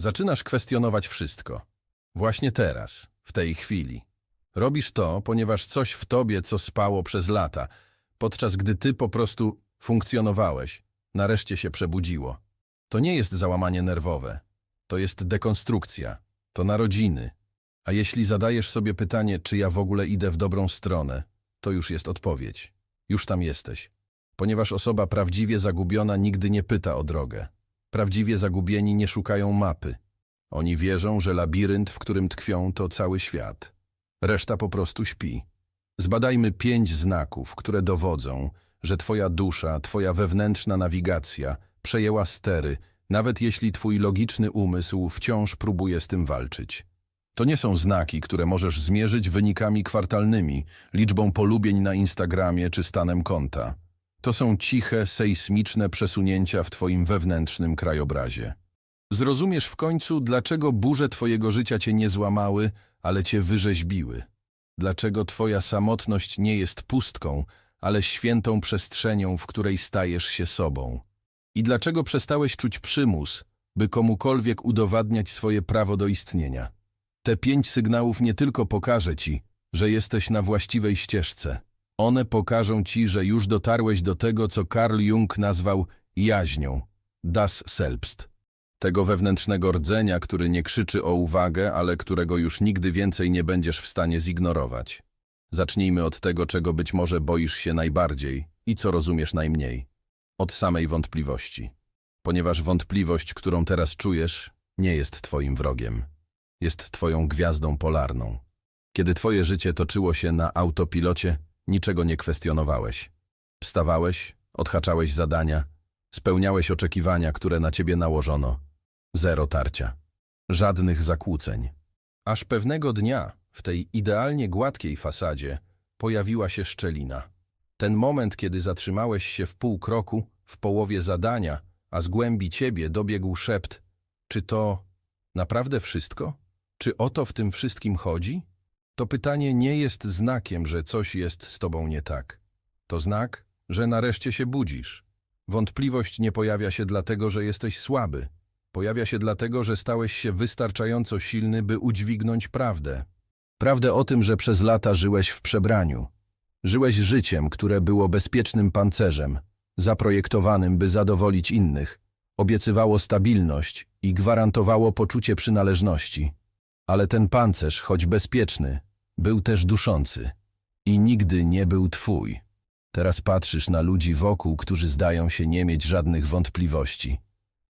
Zaczynasz kwestionować wszystko. Właśnie teraz, w tej chwili. Robisz to, ponieważ coś w tobie, co spało przez lata, podczas gdy ty po prostu funkcjonowałeś, nareszcie się przebudziło. To nie jest załamanie nerwowe. To jest dekonstrukcja. To narodziny. A jeśli zadajesz sobie pytanie, czy ja w ogóle idę w dobrą stronę, to już jest odpowiedź. Już tam jesteś. Ponieważ osoba prawdziwie zagubiona nigdy nie pyta o drogę. Prawdziwie zagubieni nie szukają mapy. Oni wierzą, że labirynt, w którym tkwią, to cały świat. Reszta po prostu śpi. Zbadajmy pięć znaków, które dowodzą, że twoja dusza, twoja wewnętrzna nawigacja przejęła stery, nawet jeśli twój logiczny umysł wciąż próbuje z tym walczyć. To nie są znaki, które możesz zmierzyć wynikami kwartalnymi, liczbą polubień na Instagramie czy stanem konta. To są ciche, sejsmiczne przesunięcia w twoim wewnętrznym krajobrazie. Zrozumiesz w końcu, dlaczego burze twojego życia cię nie złamały, ale cię wyrzeźbiły. Dlaczego twoja samotność nie jest pustką, ale świętą przestrzenią, w której stajesz się sobą. I dlaczego przestałeś czuć przymus, by komukolwiek udowadniać swoje prawo do istnienia. Te pięć sygnałów nie tylko pokaże ci, że jesteś na właściwej ścieżce. One pokażą ci, że już dotarłeś do tego, co Carl Jung nazwał jaźnią, das Selbst. Tego wewnętrznego rdzenia, który nie krzyczy o uwagę, ale którego już nigdy więcej nie będziesz w stanie zignorować. Zacznijmy od tego, czego być może boisz się najbardziej i co rozumiesz najmniej. Od samej wątpliwości. Ponieważ wątpliwość, którą teraz czujesz, nie jest twoim wrogiem. Jest twoją gwiazdą polarną. Kiedy twoje życie toczyło się na autopilocie, niczego nie kwestionowałeś. Wstawałeś, odhaczałeś zadania, spełniałeś oczekiwania, które na ciebie nałożono. Zero tarcia. Żadnych zakłóceń. Aż pewnego dnia, w tej idealnie gładkiej fasadzie, pojawiła się szczelina. Ten moment, kiedy zatrzymałeś się w pół kroku, w połowie zadania, a z głębi ciebie dobiegł szept. Czy to naprawdę wszystko? Czy o to w tym wszystkim chodzi? To pytanie nie jest znakiem, że coś jest z tobą nie tak. To znak, że nareszcie się budzisz. Wątpliwość nie pojawia się dlatego, że jesteś słaby. Pojawia się dlatego, że stałeś się wystarczająco silny, by udźwignąć prawdę. Prawdę o tym, że przez lata żyłeś w przebraniu. Żyłeś życiem, które było bezpiecznym pancerzem, zaprojektowanym, by zadowolić innych. Obiecywało stabilność i gwarantowało poczucie przynależności. Ale ten pancerz, choć bezpieczny, był też duszący. I nigdy nie był twój. Teraz patrzysz na ludzi wokół, którzy zdają się nie mieć żadnych wątpliwości.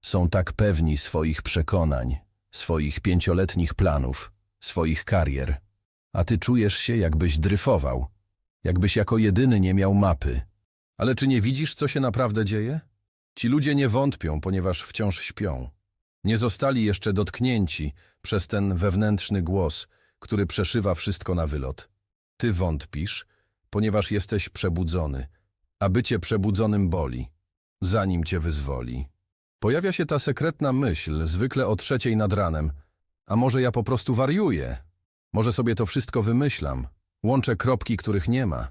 Są tak pewni swoich przekonań, swoich pięcioletnich planów, swoich karier. A ty czujesz się, jakbyś dryfował, jakbyś jako jedyny nie miał mapy. Ale czy nie widzisz, co się naprawdę dzieje? Ci ludzie nie wątpią, ponieważ wciąż śpią. Nie zostali jeszcze dotknięci przez ten wewnętrzny głos, który przeszywa wszystko na wylot. Ty wątpisz, ponieważ jesteś przebudzony, a bycie przebudzonym boli, zanim cię wyzwoli. Pojawia się ta sekretna myśl, zwykle o trzeciej nad ranem. A może ja po prostu wariuję? Może sobie to wszystko wymyślam? Łączę kropki, których nie ma.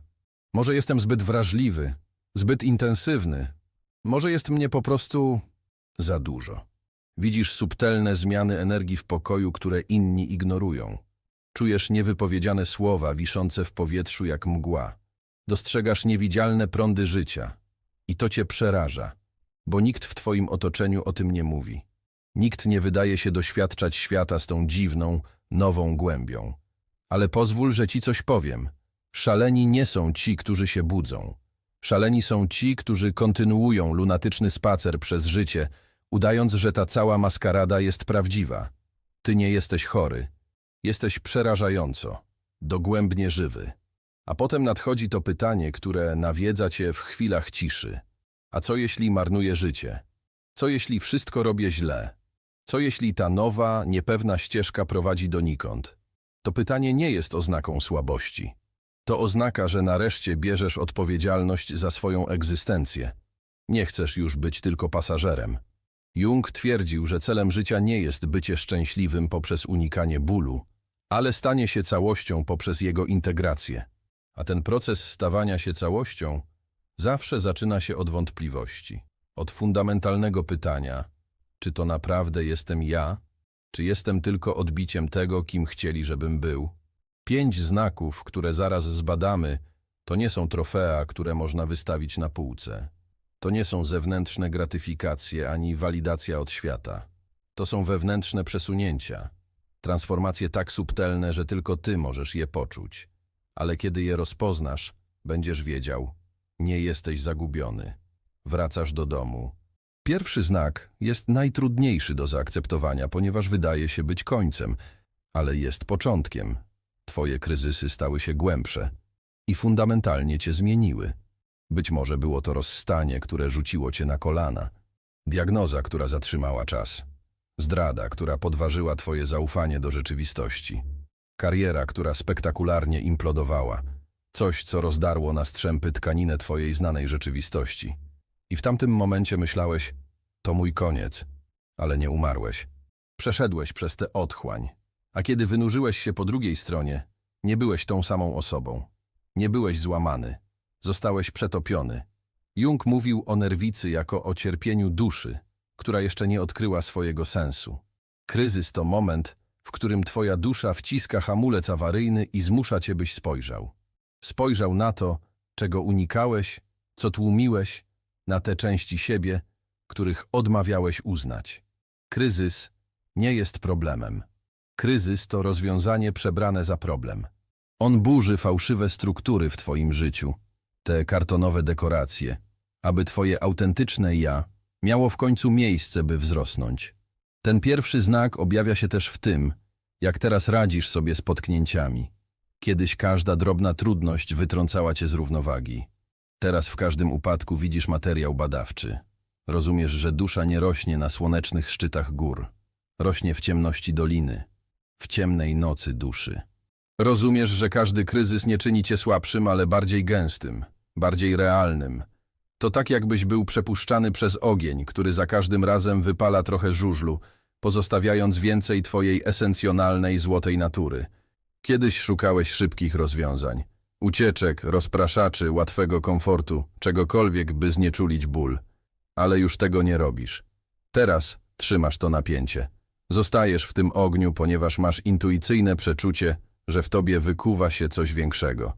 Może jestem zbyt wrażliwy, zbyt intensywny. Może jest mnie po prostu za dużo. Widzisz subtelne zmiany energii w pokoju, które inni ignorują. Czujesz niewypowiedziane słowa wiszące w powietrzu jak mgła. Dostrzegasz niewidzialne prądy życia. I to cię przeraża, bo nikt w twoim otoczeniu o tym nie mówi. Nikt nie wydaje się doświadczać świata z tą dziwną, nową głębią. Ale pozwól, że ci coś powiem. Szaleni nie są ci, którzy się budzą. Szaleni są ci, którzy kontynuują lunatyczny spacer przez życie, udając, że ta cała maskarada jest prawdziwa. Ty nie jesteś chory. Jesteś przerażająco, dogłębnie żywy. A potem nadchodzi to pytanie, które nawiedza cię w chwilach ciszy. A co jeśli marnuję życie? Co jeśli wszystko robię źle? Co jeśli ta nowa, niepewna ścieżka prowadzi donikąd? To pytanie nie jest oznaką słabości. To oznaka, że nareszcie bierzesz odpowiedzialność za swoją egzystencję. Nie chcesz już być tylko pasażerem. Jung twierdził, że celem życia nie jest bycie szczęśliwym poprzez unikanie bólu, ale stanie się całością poprzez jego integrację. A ten proces stawania się całością zawsze zaczyna się od wątpliwości, od fundamentalnego pytania, czy to naprawdę jestem ja, Czy jestem tylko odbiciem tego, kim chcieli, żebym był? Pięć znaków, które zaraz zbadamy, to nie są trofea, które można wystawić na półce. To nie są zewnętrzne gratyfikacje ani walidacja od świata. To są wewnętrzne przesunięcia. Transformacje tak subtelne, że tylko ty możesz je poczuć. Ale kiedy je rozpoznasz, będziesz wiedział, nie jesteś zagubiony. Wracasz do domu. Pierwszy znak jest najtrudniejszy do zaakceptowania, ponieważ wydaje się być końcem, ale jest początkiem. Twoje kryzysy stały się głębsze i fundamentalnie cię zmieniły. Być może było to rozstanie, które rzuciło cię na kolana, diagnoza, która zatrzymała czas, zdrada, która podważyła twoje zaufanie do rzeczywistości, kariera, która spektakularnie implodowała, coś, co rozdarło na strzępy tkaninę twojej znanej rzeczywistości. I w tamtym momencie myślałeś, to mój koniec, ale nie umarłeś. Przeszedłeś przez tę otchłań, a kiedy wynurzyłeś się po drugiej stronie, nie byłeś tą samą osobą. Nie byłeś złamany. Zostałeś przetopiony. Jung mówił o nerwicy jako o cierpieniu duszy, która jeszcze nie odkryła swojego sensu. Kryzys to moment, w którym twoja dusza wciska hamulec awaryjny i zmusza cię, byś spojrzał. Spojrzał na to, czego unikałeś, co tłumiłeś, na te części siebie, których odmawiałeś uznać. Kryzys nie jest problemem. Kryzys to rozwiązanie przebrane za problem. On burzy fałszywe struktury w twoim życiu, te kartonowe dekoracje, aby twoje autentyczne ja miało w końcu miejsce, by wzrosnąć. Ten pierwszy znak objawia się też w tym, jak teraz radzisz sobie z potknięciami. Kiedyś każda drobna trudność wytrącała cię z równowagi. Teraz w każdym upadku widzisz materiał badawczy. Rozumiesz, że dusza nie rośnie na słonecznych szczytach gór. Rośnie w ciemności doliny, w ciemnej nocy duszy. Rozumiesz, że każdy kryzys nie czyni cię słabszym, ale bardziej gęstym, bardziej realnym. To tak jakbyś był przepuszczany przez ogień, który za każdym razem wypala trochę żużlu, pozostawiając więcej twojej esencjonalnej złotej natury. Kiedyś szukałeś szybkich rozwiązań. Ucieczek, rozpraszaczy, łatwego komfortu, czegokolwiek, by znieczulić ból. Ale już tego nie robisz. Teraz trzymasz to napięcie. Zostajesz w tym ogniu, ponieważ masz intuicyjne przeczucie, że w tobie wykuwa się coś większego.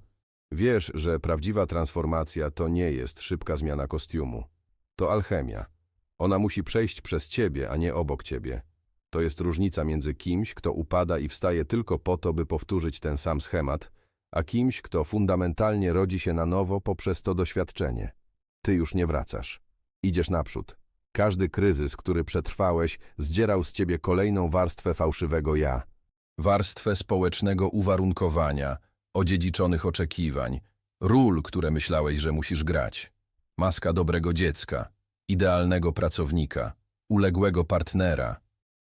Wiesz, że prawdziwa transformacja to nie jest szybka zmiana kostiumu. To alchemia. Ona musi przejść przez ciebie, a nie obok ciebie. To jest różnica między kimś, kto upada i wstaje tylko po to, by powtórzyć ten sam schemat, a kimś, kto fundamentalnie rodzi się na nowo poprzez to doświadczenie. Ty już nie wracasz. Idziesz naprzód. Każdy kryzys, który przetrwałeś, zdzierał z ciebie kolejną warstwę fałszywego ja. Warstwę społecznego uwarunkowania, odziedziczonych oczekiwań, ról, które myślałeś, że musisz grać. Maska dobrego dziecka, idealnego pracownika, uległego partnera.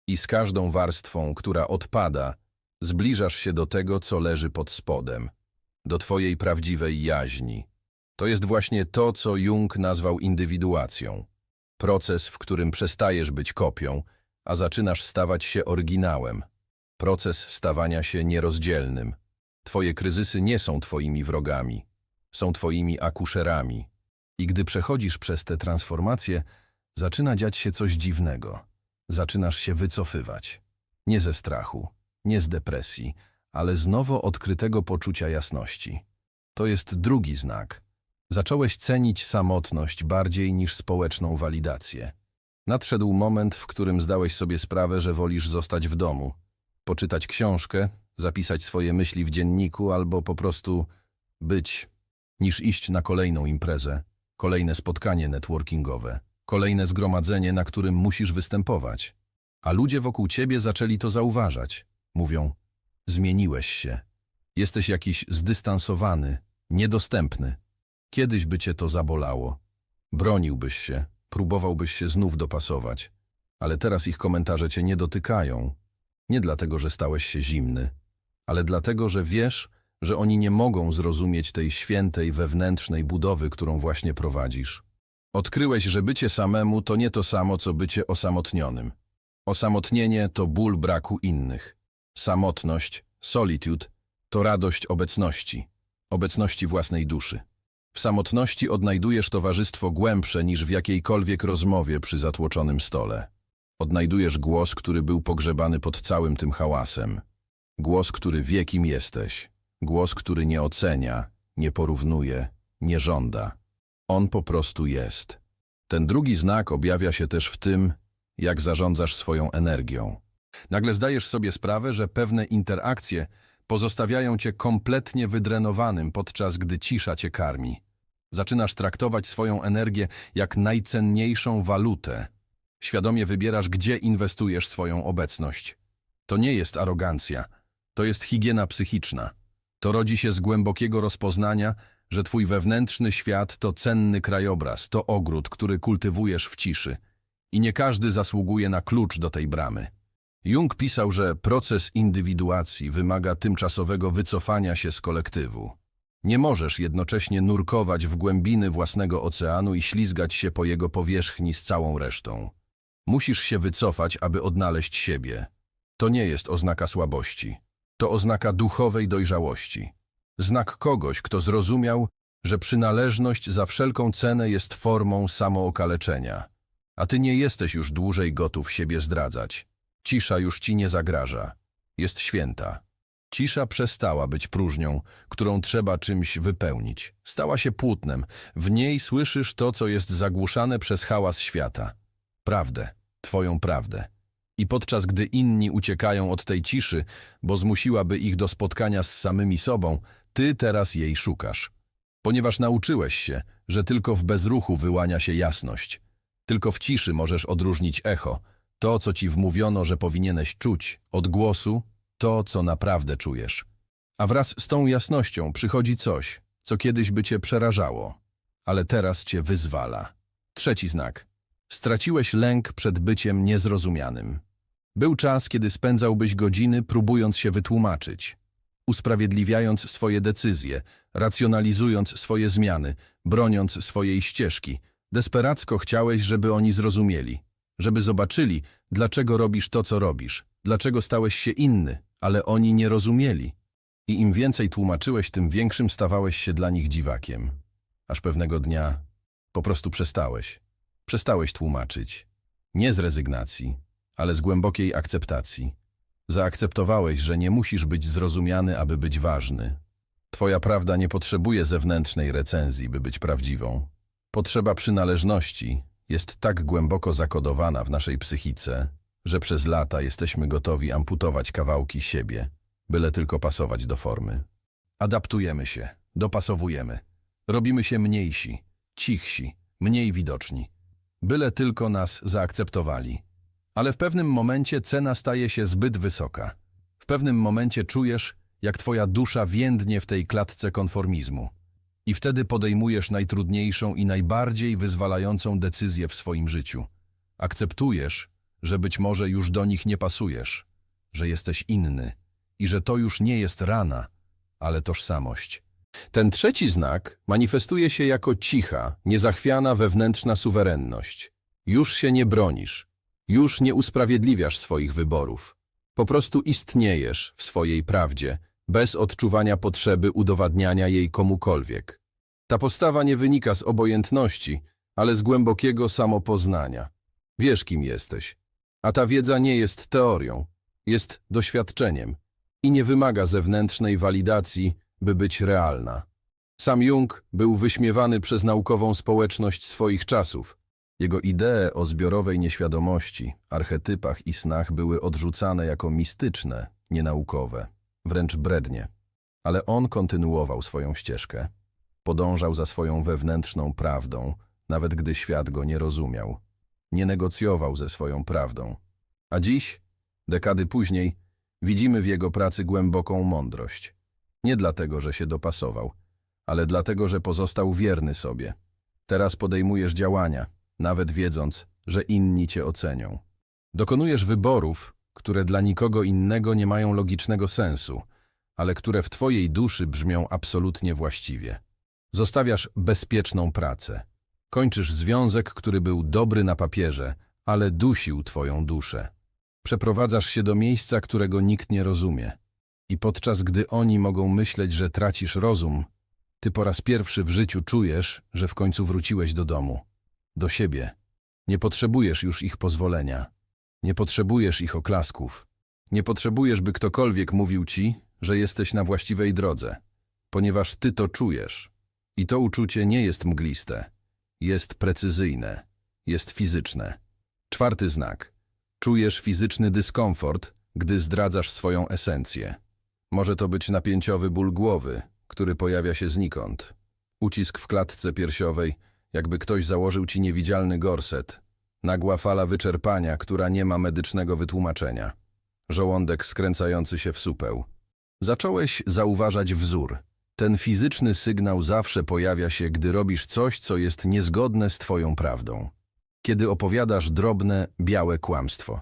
I z każdą warstwą, która odpada, zbliżasz się do tego, co leży pod spodem, do twojej prawdziwej jaźni. To jest właśnie to, co Jung nazwał indywiduacją. Proces, w którym przestajesz być kopią, a zaczynasz stawać się oryginałem. Proces stawania się nierozdzielnym. Twoje kryzysy nie są twoimi wrogami, są twoimi akuszerami. I gdy przechodzisz przez te transformacje, zaczyna dziać się coś dziwnego. Zaczynasz się wycofywać. Nie ze strachu, nie z depresji, ale z nowo odkrytego poczucia jasności. To jest drugi znak. Zacząłeś cenić samotność bardziej niż społeczną walidację. Nadszedł moment, w którym zdałeś sobie sprawę, że wolisz zostać w domu, poczytać książkę, zapisać swoje myśli w dzienniku albo po prostu być, niż iść na kolejną imprezę, kolejne spotkanie networkingowe, kolejne zgromadzenie, na którym musisz występować. A ludzie wokół ciebie zaczęli to zauważać. Mówią, zmieniłeś się. Jesteś jakiś zdystansowany, niedostępny. Kiedyś by cię to zabolało. Broniłbyś się, próbowałbyś się znów dopasować. Ale teraz ich komentarze cię nie dotykają. Nie dlatego, że stałeś się zimny, ale dlatego, że wiesz, że oni nie mogą zrozumieć tej świętej, wewnętrznej budowy, którą właśnie prowadzisz. Odkryłeś, że bycie samemu to nie to samo, co bycie osamotnionym. Osamotnienie to ból braku innych. Samotność, solitude, to radość obecności, obecności własnej duszy. W samotności odnajdujesz towarzystwo głębsze niż w jakiejkolwiek rozmowie przy zatłoczonym stole. Odnajdujesz głos, który był pogrzebany pod całym tym hałasem. Głos, który wie, kim jesteś. Głos, który nie ocenia, nie porównuje, nie żąda. On po prostu jest. Ten drugi znak objawia się też w tym, jak zarządzasz swoją energią. Nagle zdajesz sobie sprawę, że pewne interakcje pozostawiają cię kompletnie wydrenowanym, podczas gdy cisza cię karmi. Zaczynasz traktować swoją energię jak najcenniejszą walutę. Świadomie wybierasz, gdzie inwestujesz swoją obecność. To nie jest arogancja, to jest higiena psychiczna. To rodzi się z głębokiego rozpoznania, że twój wewnętrzny świat to cenny krajobraz, to ogród, który kultywujesz w ciszy. I nie każdy zasługuje na klucz do tej bramy. Jung pisał, że proces indywiduacji wymaga tymczasowego wycofania się z kolektywu. Nie możesz jednocześnie nurkować w głębiny własnego oceanu i ślizgać się po jego powierzchni z całą resztą. Musisz się wycofać, aby odnaleźć siebie. To nie jest oznaka słabości. To oznaka duchowej dojrzałości. Znak kogoś, kto zrozumiał, że przynależność za wszelką cenę jest formą samookaleczenia. A ty nie jesteś już dłużej gotów siebie zdradzać. Cisza już ci nie zagraża. Jest święta. Cisza przestała być próżnią, którą trzeba czymś wypełnić. Stała się płótnem. W niej słyszysz to, co jest zagłuszane przez hałas świata. Prawdę, twoją prawdę. I podczas gdy inni uciekają od tej ciszy, bo zmusiłaby ich do spotkania z samymi sobą, ty teraz jej szukasz. Ponieważ nauczyłeś się, że tylko w bezruchu wyłania się jasność. Tylko w ciszy możesz odróżnić echo, to, co ci wmówiono, że powinieneś czuć, od głosu, to, co naprawdę czujesz. A wraz z tą jasnością przychodzi coś, co kiedyś by cię przerażało, ale teraz cię wyzwala. Trzeci znak. Straciłeś lęk przed byciem niezrozumianym. Był czas, kiedy spędzałbyś godziny próbując się wytłumaczyć, usprawiedliwiając swoje decyzje, racjonalizując swoje zmiany, broniąc swojej ścieżki. Desperacko chciałeś, żeby oni zrozumieli, żeby zobaczyli, dlaczego robisz to, co robisz, dlaczego stałeś się inny, ale oni nie rozumieli. I im więcej tłumaczyłeś, tym większym stawałeś się dla nich dziwakiem. Aż pewnego dnia po prostu przestałeś. Przestałeś tłumaczyć. Nie z rezygnacji, ale z głębokiej akceptacji. Zaakceptowałeś, że nie musisz być zrozumiany, aby być ważny. Twoja prawda nie potrzebuje zewnętrznej recenzji, by być prawdziwą. Potrzeba przynależności jest tak głęboko zakodowana w naszej psychice, że przez lata jesteśmy gotowi amputować kawałki siebie, byle tylko pasować do formy. Adaptujemy się, dopasowujemy. Robimy się mniejsi, cichsi, mniej widoczni. Byle tylko nas zaakceptowali. Ale w pewnym momencie cena staje się zbyt wysoka. W pewnym momencie czujesz, jak twoja dusza więdnie w tej klatce konformizmu. I wtedy podejmujesz najtrudniejszą i najbardziej wyzwalającą decyzję w swoim życiu. Akceptujesz, że być może już do nich nie pasujesz, że jesteś inny i że to już nie jest rana, ale tożsamość. Ten trzeci znak manifestuje się jako cicha, niezachwiana wewnętrzna suwerenność. Już się nie bronisz, już nie usprawiedliwiasz swoich wyborów. Po prostu istniejesz w swojej prawdzie, bez odczuwania potrzeby udowadniania jej komukolwiek. Ta postawa nie wynika z obojętności, ale z głębokiego samopoznania. Wiesz, kim jesteś. A ta wiedza nie jest teorią, jest doświadczeniem i nie wymaga zewnętrznej walidacji, by być realna. Sam Jung był wyśmiewany przez naukową społeczność swoich czasów. Jego idee o zbiorowej nieświadomości, archetypach i snach były odrzucane jako mistyczne, nienaukowe, wręcz brednie. Ale on kontynuował swoją ścieżkę. Podążał za swoją wewnętrzną prawdą, nawet gdy świat go nie rozumiał. Nie negocjował ze swoją prawdą. A dziś, dekady później, widzimy w jego pracy głęboką mądrość. Nie dlatego, że się dopasował, ale dlatego, że pozostał wierny sobie. Teraz podejmujesz działania, nawet wiedząc, że inni cię ocenią. Dokonujesz wyborów, które dla nikogo innego nie mają logicznego sensu, ale które w twojej duszy brzmią absolutnie właściwie. Zostawiasz bezpieczną pracę. Kończysz związek, który był dobry na papierze, ale dusił twoją duszę. Przeprowadzasz się do miejsca, którego nikt nie rozumie. I podczas gdy oni mogą myśleć, że tracisz rozum, ty po raz pierwszy w życiu czujesz, że w końcu wróciłeś do domu. Do siebie. Nie potrzebujesz już ich pozwolenia. Nie potrzebujesz ich oklasków. Nie potrzebujesz, by ktokolwiek mówił ci, że jesteś na właściwej drodze, ponieważ ty to czujesz. I to uczucie nie jest mgliste, jest precyzyjne, jest fizyczne. Czwarty znak. Czujesz fizyczny dyskomfort, gdy zdradzasz swoją esencję. Może to być napięciowy ból głowy, który pojawia się znikąd. Ucisk w klatce piersiowej, jakby ktoś założył ci niewidzialny gorset. Nagła fala wyczerpania, która nie ma medycznego wytłumaczenia. Żołądek skręcający się w supeł. Zacząłeś zauważać wzór. Ten fizyczny sygnał zawsze pojawia się, gdy robisz coś, co jest niezgodne z twoją prawdą. Kiedy opowiadasz drobne, białe kłamstwo.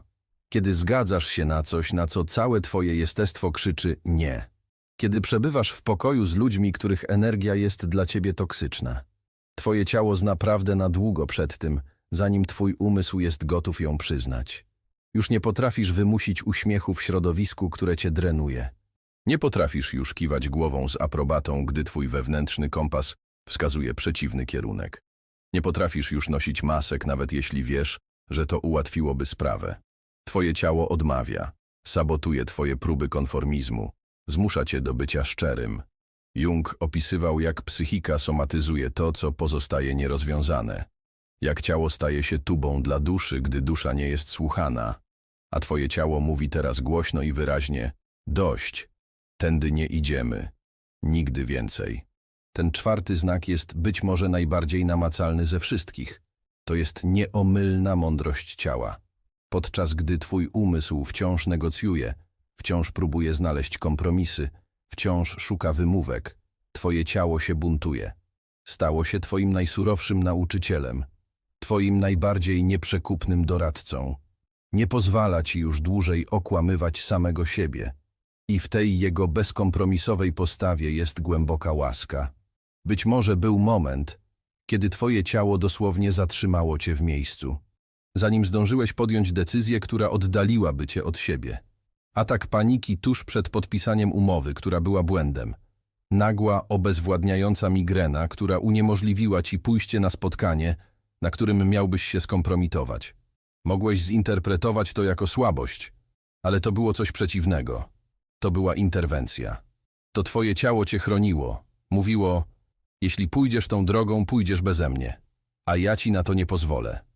Kiedy zgadzasz się na coś, na co całe twoje jestestwo krzyczy nie. Kiedy przebywasz w pokoju z ludźmi, których energia jest dla ciebie toksyczna. Twoje ciało zna prawdę na długo przed tym, zanim twój umysł jest gotów ją przyznać. Już nie potrafisz wymusić uśmiechu w środowisku, które cię drenuje. Nie potrafisz już kiwać głową z aprobatą, gdy twój wewnętrzny kompas wskazuje przeciwny kierunek. Nie potrafisz już nosić masek, nawet jeśli wiesz, że to ułatwiłoby sprawę. Twoje ciało odmawia, sabotuje twoje próby konformizmu, zmusza cię do bycia szczerym. Jung opisywał, jak psychika somatyzuje to, co pozostaje nierozwiązane. Jak ciało staje się tubą dla duszy, gdy dusza nie jest słuchana. A twoje ciało mówi teraz głośno i wyraźnie dość, tędy nie idziemy, nigdy więcej. Ten czwarty znak jest być może najbardziej namacalny ze wszystkich. To jest nieomylna mądrość ciała. Podczas gdy twój umysł wciąż negocjuje, wciąż próbuje znaleźć kompromisy, wciąż szuka wymówek, twoje ciało się buntuje. Stało się twoim najsurowszym nauczycielem, twoim najbardziej nieprzekupnym doradcą. Nie pozwala ci już dłużej okłamywać samego siebie. I w tej jego bezkompromisowej postawie jest głęboka łaska. Być może był moment, kiedy twoje ciało dosłownie zatrzymało cię w miejscu, zanim zdążyłeś podjąć decyzję, która oddaliłaby cię od siebie. Atak paniki tuż przed podpisaniem umowy, która była błędem. Nagła, obezwładniająca migrena, która uniemożliwiła ci pójście na spotkanie, na którym miałbyś się skompromitować. Mogłeś zinterpretować to jako słabość, ale to było coś przeciwnego. To była interwencja. To twoje ciało cię chroniło. Mówiło, jeśli pójdziesz tą drogą, pójdziesz beze mnie, a ja ci na to nie pozwolę.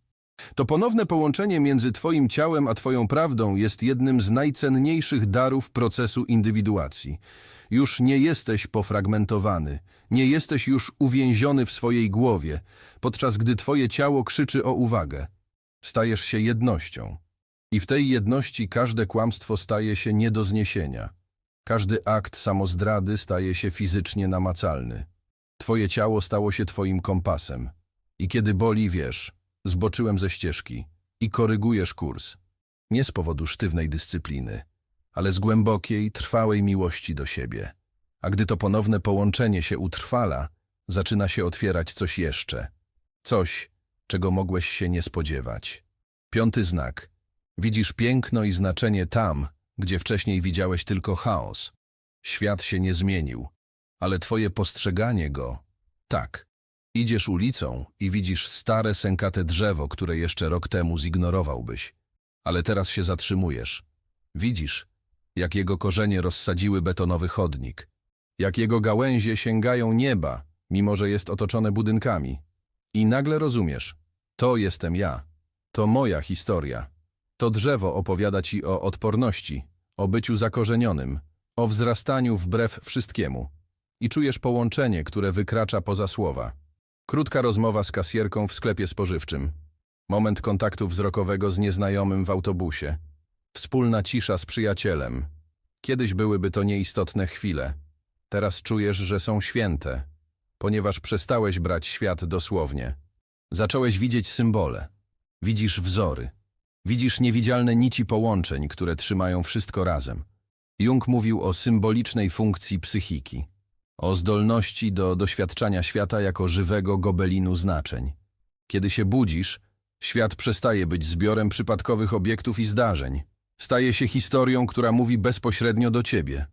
To ponowne połączenie między twoim ciałem a twoją prawdą jest jednym z najcenniejszych darów procesu indywiduacji. Już nie jesteś pofragmentowany, nie jesteś już uwięziony w swojej głowie, podczas gdy twoje ciało krzyczy o uwagę. Stajesz się jednością. I w tej jedności każde kłamstwo staje się nie do zniesienia. Każdy akt samozdrady staje się fizycznie namacalny. Twoje ciało stało się twoim kompasem. I kiedy boli, wiesz, zboczyłem ze ścieżki i korygujesz kurs. Nie z powodu sztywnej dyscypliny, ale z głębokiej, trwałej miłości do siebie. A gdy to ponowne połączenie się utrwala, zaczyna się otwierać coś jeszcze. Coś, czego mogłeś się nie spodziewać. Piąty znak. Widzisz piękno i znaczenie tam, gdzie wcześniej widziałeś tylko chaos. Świat się nie zmienił, ale twoje postrzeganie go tak. Idziesz ulicą i widzisz stare, sękate drzewo, które jeszcze rok temu zignorowałbyś. Ale teraz się zatrzymujesz. Widzisz, jak jego korzenie rozsadziły betonowy chodnik. Jak jego gałęzie sięgają nieba, mimo że jest otoczone budynkami. I nagle rozumiesz, to jestem ja. To moja historia. To drzewo opowiada ci o odporności, o byciu zakorzenionym, o wzrastaniu wbrew wszystkiemu. I czujesz połączenie, które wykracza poza słowa. Krótka rozmowa z kasjerką w sklepie spożywczym. Moment kontaktu wzrokowego z nieznajomym w autobusie. Wspólna cisza z przyjacielem. Kiedyś byłyby to nieistotne chwile. Teraz czujesz, że są święte, ponieważ przestałeś brać świat dosłownie. Zacząłeś widzieć symbole. Widzisz wzory. Widzisz niewidzialne nici połączeń, które trzymają wszystko razem. Jung mówił o symbolicznej funkcji psychiki, o zdolności do doświadczania świata jako żywego gobelinu znaczeń. Kiedy się budzisz, świat przestaje być zbiorem przypadkowych obiektów i zdarzeń. Staje się historią, która mówi bezpośrednio do ciebie.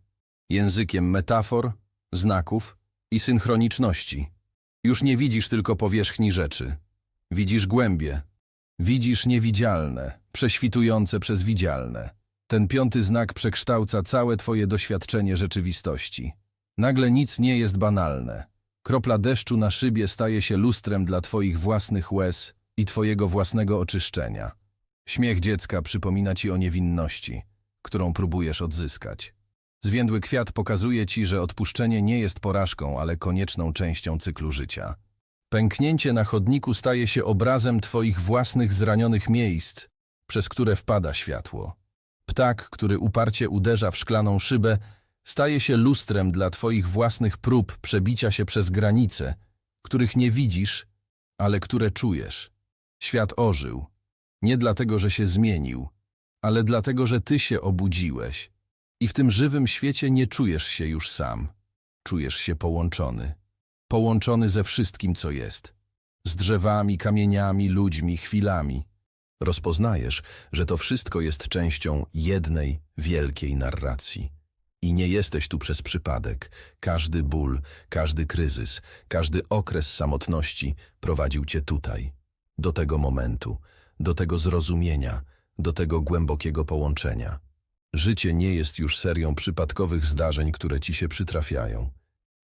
Językiem metafor, znaków i synchroniczności. Już nie widzisz tylko powierzchni rzeczy. Widzisz głębie. Widzisz niewidzialne, prześwitujące przez widzialne. Ten piąty znak przekształca całe twoje doświadczenie rzeczywistości. Nagle nic nie jest banalne. Kropla deszczu na szybie staje się lustrem dla twoich własnych łez i twojego własnego oczyszczenia. Śmiech dziecka przypomina ci o niewinności, którą próbujesz odzyskać. Zwiędły kwiat pokazuje ci, że odpuszczenie nie jest porażką, ale konieczną częścią cyklu życia. Pęknięcie na chodniku staje się obrazem twoich własnych zranionych miejsc, przez które wpada światło. Ptak, który uparcie uderza w szklaną szybę, staje się lustrem dla twoich własnych prób przebicia się przez granice, których nie widzisz, ale które czujesz. Świat ożył. Nie dlatego, że się zmienił, ale dlatego, że ty się obudziłeś. I w tym żywym świecie nie czujesz się już sam. Czujesz się połączony. Połączony ze wszystkim, co jest. Z drzewami, kamieniami, ludźmi, chwilami. Rozpoznajesz, że to wszystko jest częścią jednej wielkiej narracji. I nie jesteś tu przez przypadek. Każdy ból, każdy kryzys, każdy okres samotności prowadził cię tutaj. Do tego momentu, do tego zrozumienia, do tego głębokiego połączenia. Życie nie jest już serią przypadkowych zdarzeń, które ci się przytrafiają.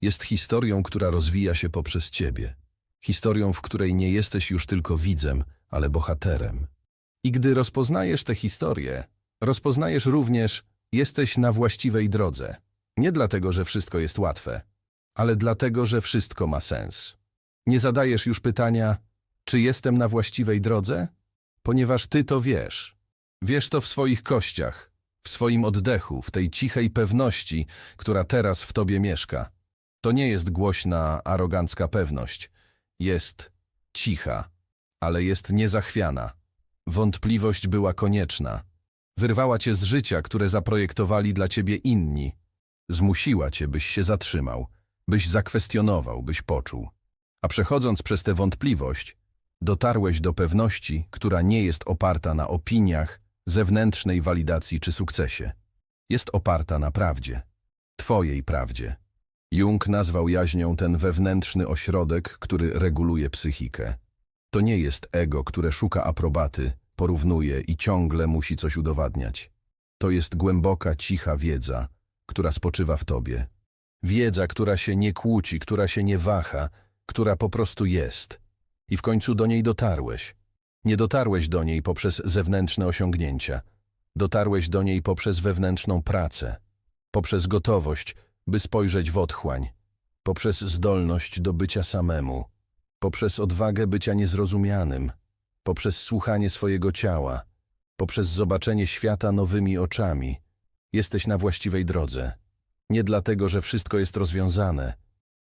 Jest historią, która rozwija się poprzez ciebie. Historią, w której nie jesteś już tylko widzem, ale bohaterem. I gdy rozpoznajesz tę historię, rozpoznajesz również, jesteś na właściwej drodze. Nie dlatego, że wszystko jest łatwe, ale dlatego, że wszystko ma sens. Nie zadajesz już pytania, czy jestem na właściwej drodze? Ponieważ ty to wiesz. Wiesz to w swoich kościach, w swoim oddechu, w tej cichej pewności, która teraz w tobie mieszka. To nie jest głośna, arogancka pewność. Jest cicha, ale jest niezachwiana. Wątpliwość była konieczna. Wyrwała cię z życia, które zaprojektowali dla ciebie inni. Zmusiła cię, byś się zatrzymał, byś zakwestionował, byś poczuł. A przechodząc przez tę wątpliwość, dotarłeś do pewności, która nie jest oparta na opiniach, zewnętrznej walidacji czy sukcesie. Jest oparta na prawdzie. Twojej prawdzie. Jung nazwał jaźnią ten wewnętrzny ośrodek, który reguluje psychikę. To nie jest ego, które szuka aprobaty, porównuje i ciągle musi coś udowadniać. To jest głęboka, cicha wiedza, która spoczywa w tobie. Wiedza, która się nie kłóci, która się nie waha, która po prostu jest. I w końcu do niej dotarłeś. Nie dotarłeś do niej poprzez zewnętrzne osiągnięcia. Dotarłeś do niej poprzez wewnętrzną pracę, poprzez gotowość, by spojrzeć w otchłań, poprzez zdolność do bycia samemu, poprzez odwagę bycia niezrozumianym, poprzez słuchanie swojego ciała, poprzez zobaczenie świata nowymi oczami. Jesteś na właściwej drodze. Nie dlatego, że wszystko jest rozwiązane,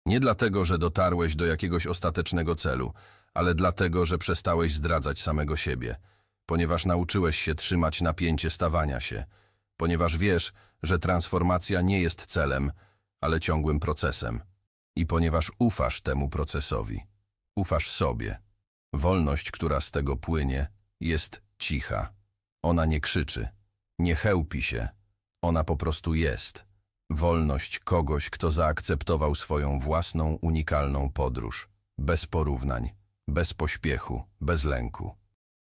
nie dlatego, że dotarłeś do jakiegoś ostatecznego celu, ale dlatego, że przestałeś zdradzać samego siebie, ponieważ nauczyłeś się trzymać napięcie stawania się, ponieważ wiesz, że transformacja nie jest celem, ale ciągłym procesem. I ponieważ ufasz temu procesowi, ufasz sobie. Wolność, która z tego płynie, jest cicha. Ona nie krzyczy, nie chełpi się, ona po prostu jest. Wolność kogoś, kto zaakceptował swoją własną, unikalną podróż, bez porównań, bez pośpiechu, bez lęku.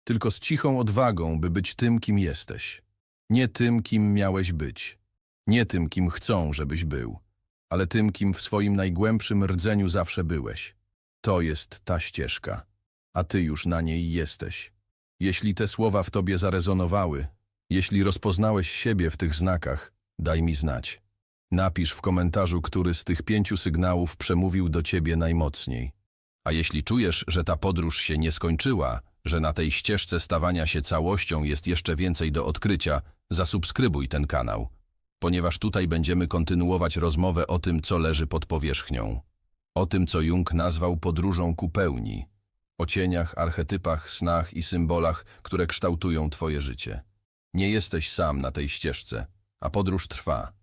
Tylko z cichą odwagą, by być tym, kim jesteś. Nie tym, kim miałeś być. Nie tym, kim chcą, żebyś był, ale tym, kim w swoim najgłębszym rdzeniu zawsze byłeś. To jest ta ścieżka, a ty już na niej jesteś. Jeśli te słowa w tobie zarezonowały, jeśli rozpoznałeś siebie w tych znakach, daj mi znać. Napisz w komentarzu, który z tych pięciu sygnałów przemówił do ciebie najmocniej. A jeśli czujesz, że ta podróż się nie skończyła, że na tej ścieżce stawania się całością jest jeszcze więcej do odkrycia, zasubskrybuj ten kanał, ponieważ tutaj będziemy kontynuować rozmowę o tym, co leży pod powierzchnią. O tym, co Jung nazwał podróżą ku pełni. O cieniach, archetypach, snach i symbolach, które kształtują twoje życie. Nie jesteś sam na tej ścieżce, a podróż trwa.